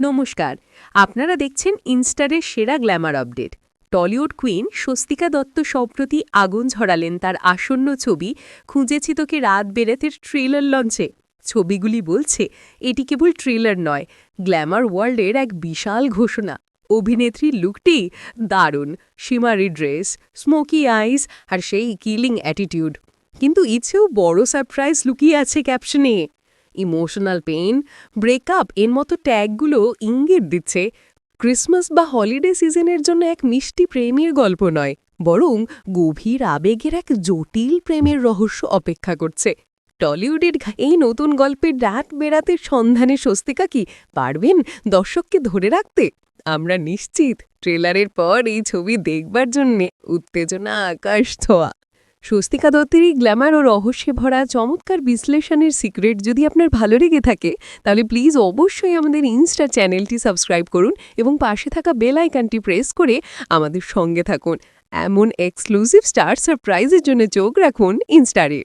নমস্কার। আপনারা দেখছেন ইনস্টারের সেরা glamour update. Tollywood queen Swastika Dutta সম্প্রতি আগুন ঝরালেন তার আসন্ন ছবি খুঁজেছি তোকে রাত বেরাতের ট্রেলার লঞ্চে। ছবিগুলি বলছে, এটি কেবল ট্রেলার নয়, গ্ল্যামার ওয়ার্ল্ডের এক বিশাল ঘোষণা। অভিনেত্রীর লুকটি দারুণ, সীমারি ড্রেস, স্মোকি আইস আর সেই কিলিং অ্যাটিটিউড। কিন্তু ইচ্ছেও বড় সারপ্রাইজ লুকিয়ে আছে ক্যাপশনে। ইমোশনাল পেইন ব্রেকআপ এর মতো ট্যাগগুলো ইঙ্গিত দিচ্ছে ক্রিসমাস বা হলিডে সিজনের জন্য এক মিষ্টি প্রেমের গল্প নয়, বরং গভীর আবেগের এক জটিল প্রেমের রহস্য অপেক্ষা করছে। টলিউডের এই নতুন গল্পের রাত বেড়াতে সন্ধানে স্বস্তিকা কি পারবেন দর্শককে ধরে রাখতে? আমরা নিশ্চিত, ট্রেলারের পর এই ছবি দেখবার জন্যে উত্তেজনা, আকাশ ছোঁয়া। স্বস্তিকা দত্তের এই গ্ল্যামার ও রহস্যে ভরা চমৎকার বিশ্লেষণের সিক্রেট যদি আপনার ভালো লেগে থাকে, তাহলে প্লিজ অবশ্যই আমাদের ইনস্টা চ্যানেলটি সাবস্ক্রাইব করুন এবং পাশে থাকা বেল আইকনটি প্রেস করে আমাদের সঙ্গে থাকুন। এমন এক্সক্লুসিভ স্টার সারপ্রাইজের জন্য চোখ রাখুন ইনস্টারে